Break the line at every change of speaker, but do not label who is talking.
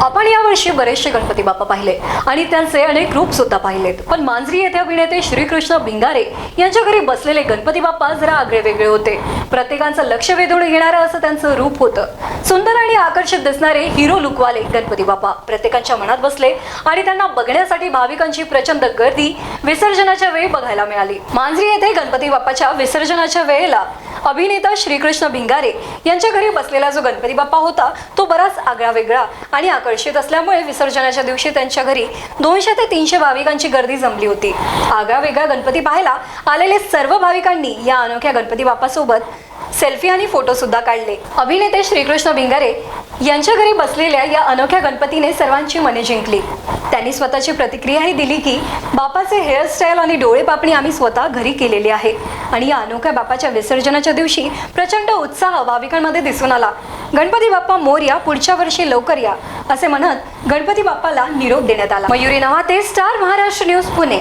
आपण यावर्षी बरेचसे गणपती बाप्पा पाहिले आणि त्यांचे अनेक रूप सुद्धा पाहिलेत. पण मांजरी येथे अभिनेते श्रीकृष्ण भिंगारे यांच्या घरी बसलेले गणपती बाप्पा जरा आगळे वेगळे होते. प्रत्येकाचं लक्ष वेधून घेणारं असं त्यांचं रूप होतं. सुंदर आणि आकर्षक दिसणारे हिरो लुकवाले गणपती बाप्पा प्रत्येकाच्या मनात बसले आणि त्यांना बघण्यासाठी भाविकांची प्रचंड गर्दी विसर्जनाच्या वेळी बघायला मिळाली. मांजरी येथे गणपती बाप्पाच्या विसर्जनाच्या वेळेला अभिनेता श्रीकृष्ण भिंगारे यांच्या घरी बसलेला जो गणपती बाप्पा होता तो बराच आगळा वेगळा आणि आकर्षित असल्यामुळे विसर्जनाच्या दिवशी त्यांच्या घरी दोनशे ते तीनशे भाविकांची गर्दी जमली होती. आगळा वेगळा गणपती पाहायला आलेले सर्व भाविकांनी या अनोख्या गणपती बाप्पासोबत सेल्फी आणि फोटो सुद्धा काढले. अभिनेते श्रीकृष्ण भिंगारे यांच्या घरी बसलेल्या या अनोख्या गणपतीने सर्वांची मने जिंकली. त्यांनी स्वतःची प्रतिक्रियाही दिली की बापाचे हेअरस्टाईल आणि डोळे पापणी आम्ही स्वतः घरी केलेली आहे. आणि या अनोख्या बापाच्या विसर्जनाच्या दिवशी प्रचंड उत्साह भाविकांमध्ये दिसून आला. गणपती बाप्पा मोर्या पुढच्या वर्षी लवकर या असे म्हणत गणपती बाप्पाला निरोप देण्यात आला. Mayuri Navate star Maharashtra news Pune.